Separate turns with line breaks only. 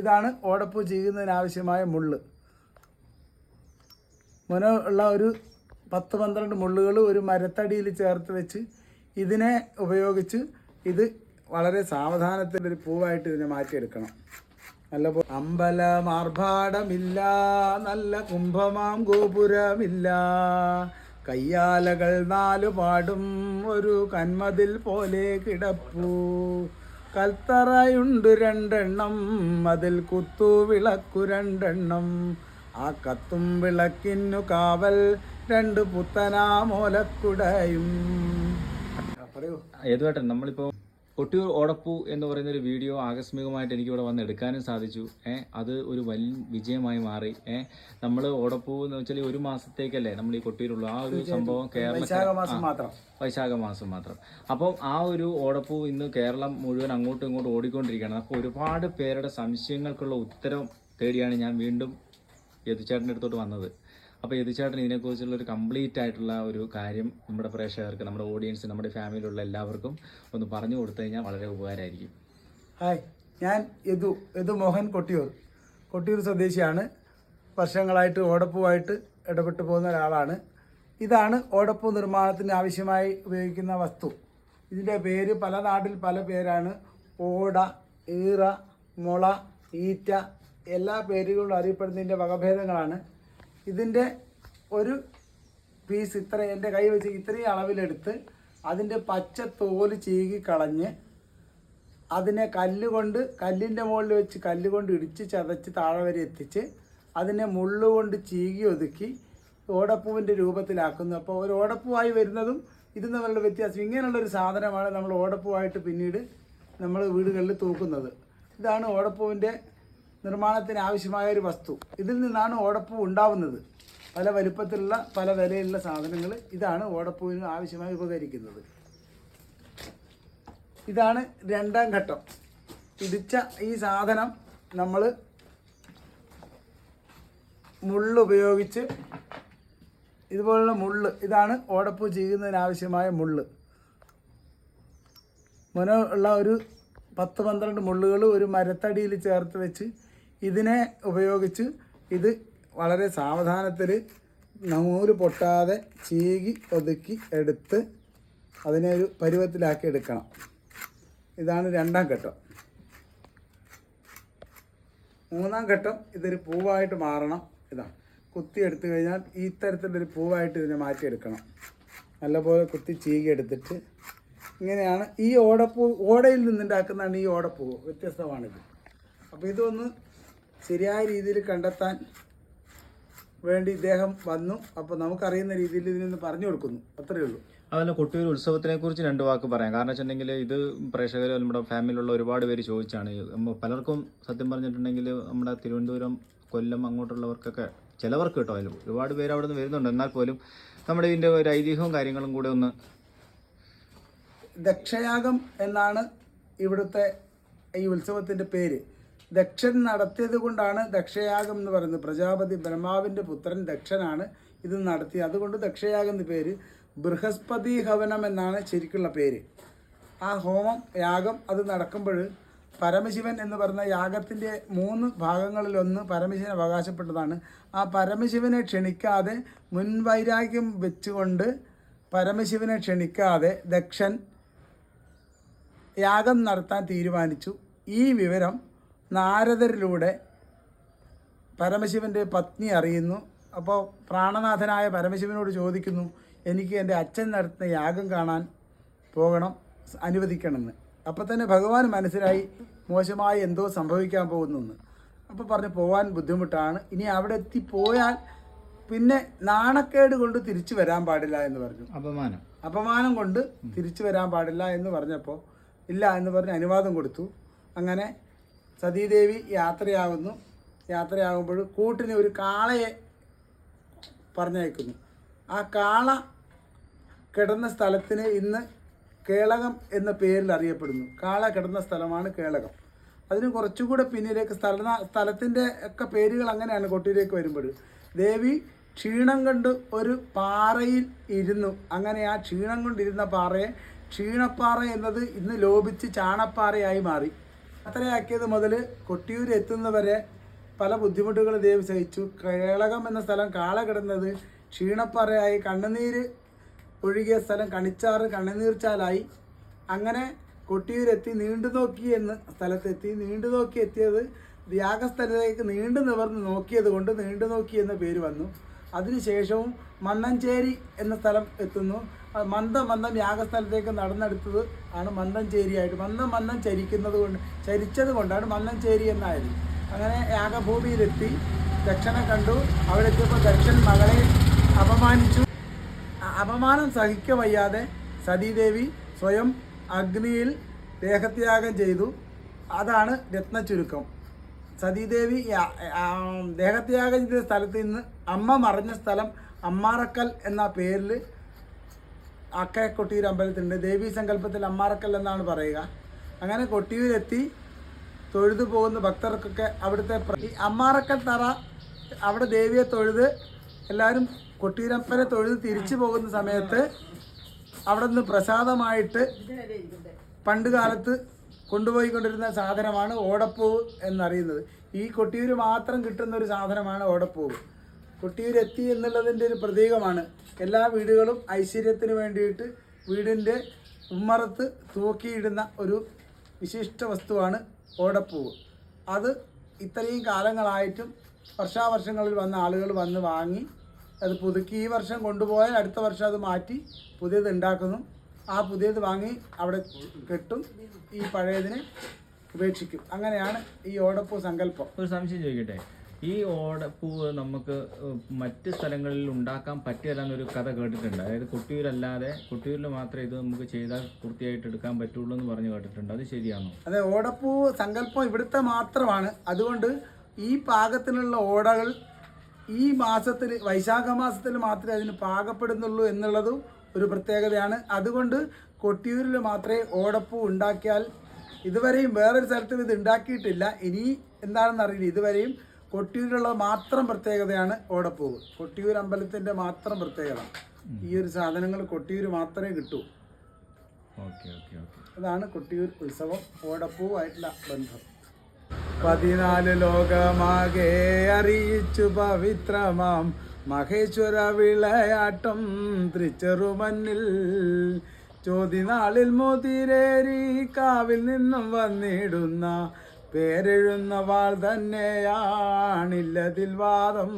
ഇതാണ് ഓടപ്പൂ ചെയ്യുന്നതിനാവശ്യമായ മുള്ള്. മുന ഉള്ള ഒരു പത്ത് പന്ത്രണ്ട് മുള്ളുകൾ ഒരു മരത്തടിയിൽ ചേർത്ത് വെച്ച് ഇതിനെ ഉപയോഗിച്ച് ഇത് വളരെ സാവധാനത്തിൽ ഒരു പൂവായിട്ട് ഇതിനെ മാറ്റിയെടുക്കണം. നല്ല അമ്പല മാർഭാടമില്ല നല്ല കുംഭമാം ഗോപുരമില്ല. കയ്യാലകൾ നാലു പാടും ഒരു കന്മതിൽ പോലെ കിടപ്പൂ. കൽത്തറയുണ്ട് രണ്ടെണ്ണം. അതിൽ കുത്തു വിളക്കു രണ്ടെണ്ണം. ആ കത്തും വിളക്കിന്നു കാവൽ രണ്ട് പുത്തനാമോലക്കുടയും പറയൂ.
ഏതുവേട്ടൻ? നമ്മളിപ്പോൾ കൊട്ടിയൂർ ഓടപ്പൂ എന്ന് പറയുന്ന ഒരു വീഡിയോ ആകസ്മികമായിട്ട് എനിക്കിവിടെ വന്ന് എടുക്കാനും സാധിച്ചു. ഏഹ് അത് ഒരു വൻ വിജയമായി മാറി. ഏഹ് നമ്മൾ ഓടപ്പൂ എന്ന് വെച്ചാൽ ഒരു മാസത്തേക്കല്ലേ നമ്മൾ ഈ കൊട്ടിയൂരുള്ളൂ. ആ ഒരു സംഭവം കേരള
വൈശാഖ മാസം മാത്രം.
വൈശാഖ മാസം മാത്രം. അപ്പം ആ ഒരു ഓടപ്പൂ ഇന്ന് കേരളം മുഴുവൻ അങ്ങോട്ടും ഇങ്ങോട്ടും ഓടിക്കൊണ്ടിരിക്കുകയാണ്. അപ്പോൾ ഒരുപാട് പേരുടെ സംശയങ്ങൾക്കുള്ള ഉത്തരം തേടിയാണ് ഞാൻ വീണ്ടും യദുചേട്ടന്റെ അടുത്തോട്ട് വന്നത്. അപ്പോൾ യദുചേട്ടൻ ഇതിനെക്കുറിച്ചുള്ള ഒരു കംപ്ലീറ്റ് ആയിട്ടുള്ള ഒരു കാര്യം നമ്മുടെ പ്രേക്ഷകർക്ക് നമ്മുടെ ഓഡിയൻസ് നമ്മുടെ ഫാമിലിയിലുള്ള എല്ലാവർക്കും ഒന്ന് പറഞ്ഞു കൊടുത്തു കഴിഞ്ഞാൽ വളരെ ഉപകാരമായിരിക്കും.
ഹായ് ഞാൻ യദു യദു മോഹൻ കൊട്ടിയൂർ. കൊട്ടിയൂർ സ്വദേശിയാണ്. വർഷങ്ങളായിട്ട് ഓടപ്പുമായിട്ട് ഇടപെട്ട് പോകുന്ന ഒരാളാണ്. ഇതാണ് ഓടപ്പു നിർമ്മാണത്തിന് ആവശ്യമായി ഉപയോഗിക്കുന്ന വസ്തു. ഇതിന്റെ പേര് പല നാട്ടിൽ പല പേരാണ്. ഓട ഈറ മുള ഈറ്റ എല്ലാ പേരുകളും അറിയപ്പെടുന്നതിന്റെ വകഭേദങ്ങളാണ്. ഇതിന്റെ ഒരു പീസ് ഇത്ര എന്റെ കൈ വെച്ച് ഇത്രയും അളവിലെടുത്ത് അതിന്റെ പച്ച തോൽ ചീകി കളഞ്ഞ് അതിനെ കല്ലുകൊണ്ട് കല്ലിന്റെ മുകളിൽ വെച്ച് കല്ലുകൊണ്ട് ഇടിച്ച് ചതച്ച് താഴെ വരെ എത്തിച്ച് അതിനെ മുള്ളുകൊണ്ട് ചീകി ഒതുക്കി ഓടപ്പൂവിന്റെ രൂപത്തിലാക്കുന്നു. അപ്പോൾ ഒരു ഓടപ്പൂവായി വരുന്നതും ഇതും തമ്മിലുള്ള വ്യത്യാസം ഇങ്ങനെയുള്ള ഒരു സാധനമാണ് നമ്മൾ ഓടപ്പൂവായിട്ട് പിന്നീട് നമ്മൾ വീടുകളിൽ തൂക്കുന്നത്. ഇതാണ് ഓടപ്പൂവിന്റെ നിർമ്മാണത്തിന് ആവശ്യമായ ഒരു വസ്തു. ഇതിൽ നിന്നാണ് ഓടപ്പൂ ഉണ്ടാവുന്നത്. പല വലുപ്പത്തിലുള്ള പല വിലയുള്ള സാധനങ്ങൾ ഇതാണ് ഓടപ്പൂവിന് ആവശ്യമായി ഉപകരിക്കുന്നത്. ഇതാണ് രണ്ടാം ഘട്ടം. ഇടിച്ച ഈ സാധനം നമ്മൾ മുള്ളുപയോഗിച്ച് ഇതുപോലുള്ള മുള്ള് ഇതാണ് ഓടപ്പൂ ചെയ്യുന്നതിനാവശ്യമായ മുള്ള്. മുന ഉള്ള ഒരു പത്ത് പന്ത്രണ്ട് മുള്ളുകൾ ഒരു മരത്തടിയിൽ ചേർത്ത് വെച്ച് ഇതിനെ ഉപയോഗിച്ച് ഇത് വളരെ സാവധാനത്തിൽ നൂൽ പൊട്ടാതെ ചീകി ഒതുക്കി എടുത്ത് അതിനെ ഒരു പരുവത്തിലാക്കി എടുക്കണം. ഇതാണ് രണ്ടാം ഘട്ടം. മൂന്നാം ഘട്ടം ഇതൊരു പൂവായിട്ട് മാറണം ഇതാണ്. കുത്തി എടുത്തു കഴിഞ്ഞാൽ ഈ തരത്തിലൊരു പൂവായിട്ട് ഇതിനെ മാറ്റിയെടുക്കണം. നല്ലപോലെ കുത്തി ചീകി എടുത്തിട്ട് ഇങ്ങനെയാണ് ഈ ഓടപ്പൂ ഓടയിൽ നിന്നുണ്ടാക്കുന്നതാണ് ഈ ഓടപ്പൂ വ്യത്യസ്തമാണിത്. അപ്പോൾ ഇതൊന്ന് ശരിയായ രീതിയിൽ കണ്ടെത്താൻ വേണ്ടി ഇദ്ദേഹം വന്നു. അപ്പോൾ നമുക്കറിയുന്ന രീതിയിൽ ഇതിനൊന്ന് പറഞ്ഞു കൊടുക്കുന്നു. അത്രയേ ഉള്ളൂ.
അതല്ല കൊട്ടിയൂർ ഉത്സവത്തിനെ കുറിച്ച് രണ്ട് വാക്ക് പറയാം. കാരണം വെച്ചിട്ടുണ്ടെങ്കിൽ ഇത് പ്രേക്ഷകർ നമ്മുടെ ഫാമിലിയിലുള്ള ഒരുപാട് പേര് ചോദിച്ചാണ്. പലർക്കും സത്യം പറഞ്ഞിട്ടുണ്ടെങ്കിൽ നമ്മുടെ തിരുവനന്തപുരം കൊല്ലം അങ്ങോട്ടുള്ളവർക്കൊക്കെ ചിലവർക്ക് കേട്ടോ അതിലും ഒരുപാട് പേര് അവിടെ നിന്ന് വരുന്നുണ്ട്. എന്നാൽ പോലും നമ്മുടെ ഇതിന്റെ ഒരു ഐതിഹ്യവും കാര്യങ്ങളും കൂടെ ഒന്ന്
ദക്ഷയാഗം എന്നാണ് ഇവിടുത്തെ ഈ ഉത്സവത്തിന്റെ പേര്. ദക്ഷൻ നടത്തിയത് കൊണ്ടാണ് ദക്ഷയാഗം എന്ന് പറയുന്നത്. പ്രജാപതി ബ്രഹ്മാവിന്റെ പുത്രൻ ദക്ഷനാണ് ഇത് നടത്തി അതുകൊണ്ട് ദക്ഷയാഗം എന്ന പേര് ബൃഹസ്പതി ഹവനം എന്നാണ് ശരിക്കുള്ള പേര്. ആ ഹോമം യാഗം അത് നടക്കുമ്പോൾ പരമശിവൻ എന്ന് പറഞ്ഞ യാഗത്തിന്റെ മൂന്ന് ഭാഗങ്ങളിലൊന്ന് പരമശിവൻ അവകാശപ്പെട്ടതാണ്. ആ പരമശിവനെ ക്ഷണിക്കാതെ മുൻവൈരാഗ്യം വെച്ചുകൊണ്ട് പരമശിവനെ ക്ഷണിക്കാതെ ദക്ഷൻ യാഗം നടത്താൻ തീരുമാനിച്ചു. ഈ വിവരം നാരദരിലൂടെ പരമശിവന്റെ പത്നി അറിയുന്നു. അപ്പോൾ പ്രാണനാഥനായ പരമശിവനോട് ചോദിക്കുന്നു എനിക്ക് എന്റെ അച്ഛൻ നടത്തുന്ന യാഗം കാണാൻ പോകണം അനുവദിക്കണമെന്ന്. അപ്പോൾ തന്നെ ഭഗവാൻ മനസ്സിലായി മോശമായി എന്തോ സംഭവിക്കാൻ പോകുന്നെന്ന്. അപ്പോൾ പറഞ്ഞ് പോകാൻ ബുദ്ധിമുട്ടാണ്. ഇനി അവിടെ എത്തിപ്പോയാൽ പിന്നെ നാണക്കേട് കൊണ്ട് തിരിച്ചു വരാൻ പാടില്ല എന്ന് പറഞ്ഞു.
അപമാനം.
അപമാനം കൊണ്ട് തിരിച്ചു വരാൻ പാടില്ല എന്ന് പറഞ്ഞപ്പോൾ ഇല്ല എന്ന് പറഞ്ഞ് അനുവാദം കൊടുത്തു. അങ്ങനെ സതീദേവി യാത്രയാകുന്നു യാത്രയാകുമ്പോൾ കൂട്ടിന് ഒരു കാളയെ പറഞ്ഞയക്കുന്നു. ആ കാള കിടന്ന സ്ഥലത്തിന് ഇന്ന് കേളകം എന്ന പേരിൽ അറിയപ്പെടുന്നു. കാള കിടന്ന സ്ഥലമാണ് കേളകം. അതിന് കുറച്ചുകൂടെ പിന്നിലേക്ക് സ്ഥല സ്ഥലത്തിന്റെ ഒക്കെ പേരുകൾ അങ്ങനെയാണ് കൊട്ടിയിലേക്ക് വരുമ്പോൾ. ദേവി ക്ഷീണം കൊണ്ട് ഒരു പാറയിൽ ഇരുന്നു. അങ്ങനെ ആ ക്ഷീണം കൊണ്ടിരുന്ന പാറയെ ക്ഷീണപ്പാറ എന്നത് ഇന്ന് ലോപിച്ച് ചാണപ്പാറയായി മാറി. യാത്രയാക്കിയത് മുതൽ കൊട്ടിയൂർ എത്തുന്നവരെ പല ബുദ്ധിമുട്ടുകൾ ദേവി സഹിച്ചു. കേളകം എന്ന സ്ഥലം കാള കിടന്നത് ക്ഷീണപ്പാറയായി. കണ്ണുനീര് ഒഴുകിയ സ്ഥലം കണിച്ചാറ് കണ്ണുനീർച്ചാലായി അങ്ങനെ കൊട്ടിയൂരെത്തി നീണ്ടു നോക്കി എന്ന സ്ഥലത്തെത്തി. നീണ്ടു നോക്കി എത്തിയത് യാഗസ്ഥലത്തേക്ക് നീണ്ടു നിവർന്ന് നോക്കിയത് കൊണ്ട് നീണ്ടു നോക്കി എന്ന പേര് വന്നു. അതിനുശേഷവും മന്നഞ്ചേരി എന്ന സ്ഥലം എത്തുന്നു. മന്ദ മന്ദം യാഗസ്ഥലത്തേക്ക് നടന്നെടുത്തത് ആണ് മന്ദഞ്ചേരിയായിട്ട് മന്ദം മന്ദം ചരിക്കുന്നത് കൊണ്ട് ചരിച്ചത് കൊണ്ടാണ് മന്ദഞ്ചേരി എന്നായത്. അങ്ങനെ യാഗഭൂമിയിലെത്തി ദക്ഷനെ കണ്ടു. അവിടെ എത്തിയപ്പോൾ ദക്ഷൻ മകളെ അപമാനിച്ചു. അപമാനം സഹിക്ക വയ്യാതെ സതീദേവി സ്വയം അഗ്നിയിൽ ദേഹത്യാഗം ചെയ്തു. അതാണ് രത്നചുരുക്കം സതീദേവി ദേഹത്യാഗം ചെയ്ത സ്ഥലത്ത് നിന്ന് അമ്മ മറഞ്ഞ സ്ഥലം അമ്മാറക്കൽ എന്ന പേരിൽ അക്കയ കൊട്ടിയൂർ അമ്പലത്തിലുണ്ട്. ദേവീ സങ്കല്പത്തിൽ അമ്മാറക്കൽ എന്നാണ് പറയുക. അങ്ങനെ കൊട്ടിയൂരെത്തി തൊഴുതു പോകുന്ന ഭക്തർക്കൊക്കെ അവിടുത്തെ ഈ അമ്മാറക്കൽ തറ അവിടെ ദേവിയെ തൊഴുത് എല്ലാവരും കൊട്ടിയൂരപ്പനെ തൊഴുത് തിരിച്ചു പോകുന്ന സമയത്ത് അവിടെ നിന്ന് പ്രസാദമായിട്ട് പണ്ട് കാലത്ത് കൊണ്ടുപോയിക്കൊണ്ടിരുന്ന സാധനമാണ് ഓടപ്പൂവ് എന്നറിയുന്നത്. ഈ കൊട്ടിയൂർ മാത്രം കിട്ടുന്ന ഒരു സാധനമാണ് ഓടപ്പൂവ്. കൊട്ടിയൂർ എത്തി എന്നുള്ളതിന്റെ ഒരു പ്രതീകമാണ്. എല്ലാ വീടുകളും ഐശ്വര്യത്തിന് വേണ്ടിയിട്ട് വീടിന്റെ ഉമ്മറത്ത് തൂക്കിയിടുന്ന ഒരു വിശിഷ്ട വസ്തുവാണ് ഓടപ്പൂവ്. അത് ഇത്രയും കാലങ്ങളായിട്ടും വർഷാവർഷങ്ങളിൽ വന്ന ആളുകൾ വന്ന് വാങ്ങി അത് പുതുക്കി ഈ വർഷം കൊണ്ടുപോയാൽ അടുത്ത വർഷം അത് മാറ്റി പുതിയത് ഉണ്ടാക്കുന്നു. ആ പുതിയത് വാങ്ങി അവിടെ കെട്ടും ഈ പഴയതിനെ ഉപേക്ഷിക്കും. അങ്ങനെയാണ് ഈ ഓടപ്പൂ സങ്കല്പം.
ഒരു സംശയം ചോദിക്കട്ടെ? ഈ ഓടപ്പൂവ് നമുക്ക് മറ്റ് സ്ഥലങ്ങളിൽ ഉണ്ടാക്കാൻ പറ്റില്ല എന്നൊരു കഥ കേട്ടിട്ടുണ്ട്. അതായത് കൊട്ടിയൂരല്ലാതെ കൊട്ടിയൂരിൽ മാത്രമേ ഇത് നമുക്ക് ചെയ്താൽ പൂർത്തിയായിട്ട് എടുക്കാൻ പറ്റുള്ളൂ എന്ന് പറഞ്ഞു കേട്ടിട്ടുണ്ട്. അത് ശരിയാണോ?
അതെ ഓടപ്പൂ സങ്കല്പം ഇവിടുത്തെ മാത്രമാണ്. അതുകൊണ്ട് ഈ പാകത്തിനുള്ള ഓടകൾ ഈ മാസത്തിൽ വൈശാഖ മാസത്തിൽ മാത്രമേ അതിന് പാകപ്പെടുന്നുള്ളൂ എന്നുള്ളതും ഒരു പ്രത്യേകതയാണ്. അതുകൊണ്ട് കൊട്ടിയൂരിൽ മാത്രമേ ഓടപ്പൂ ഉണ്ടാക്കിയാൽ ഇതുവരെയും വേറൊരു സ്ഥലത്തും ഇത് ഉണ്ടാക്കിയിട്ടില്ല. ഇനി എന്താണെന്ന് അറിയില്ല. ഇതുവരെയും കൊട്ടിയൂരിലുള്ള മാത്രം പ്രത്യേകതയാണ് ഓടപ്പൂവ്. കൊട്ടിയൂർ അമ്പലത്തിന്റെ മാത്രം പ്രത്യേകത. ഈ ഒരു സാധനങ്ങൾ കൊട്ടിയൂർ മാത്രമേ കിട്ടൂ. അതാണ് കൊട്ടിയൂർ ഉത്സവം ഓടപ്പൂവായിട്ടുള്ള ബന്ധം. പതിനാല് ലോകമാകെ അറിയിച്ചു പവിത്രമാം മഹേശ്വര വിളയാട്ടം തൃച്ചെറുമന്നിൽ ചോതിനാളിൽ മോതിരേരി കാവിൽ നിന്നും വന്നിടുന്ന പേരെഴുന്ന വാൾ തന്നെയാണില്ലതിൽ വാദം.